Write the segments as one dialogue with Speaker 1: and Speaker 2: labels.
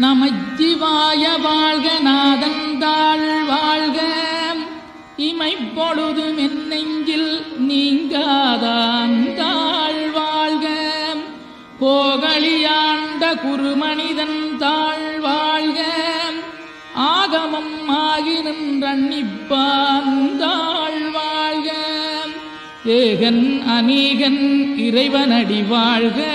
Speaker 1: நமச்சிவாய வாழ்க நாதந்தாள் வாழ்க. இமைப்பொழுதும் என் நெஞ்சில் நீங்காதாந்தாள் வாழ்க. கோகலியாண்ட குருமனிதன் தாழ் வாழ்க. ஆகமம் ஆகி நின்றன்னிப்பாந்தாள் வாழ்க. ஏகன் அநீகன் இறைவனடி வாழ்க.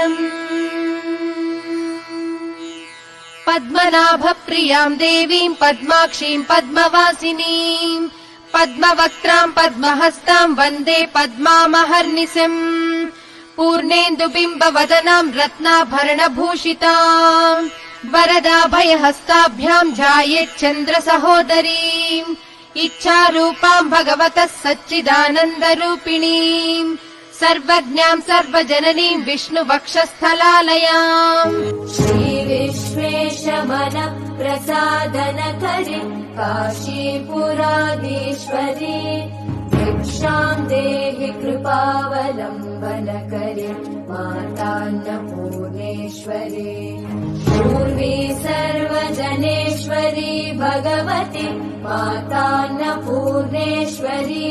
Speaker 2: ध्यानम् पद्मनाभप्रियाम् देवीम् पद्माक्षीम् पद्मवासिनीम् पद्मवक्त्राम् पद्महस्ताम् वन्दे पद्मामहर्निशम् पूर्णेन्दुबिम्बवदनाम् रत्नाभरणभूषिताम् वरदाभयहस्ताभ्याम् ध्यायेच्चन्द्रसहोदरीम् इच्छारूपाम् भगवतः सच्चिदानन्दरूपिणीम् सर्वज्ञाम् सर्वजननीम् विष्णुवक्षस्थलालयाम्।
Speaker 3: श्रीविश्वेशमनप्रसादनकरि काशीपुराधीश्वरी भिक्षाम् देहि कृपावलम्बनकरि मातान्नपूर्णेश्वरी। पूर्वी सर्वजनेश्वरी भगवति मातान्नपूर्णेश्वरी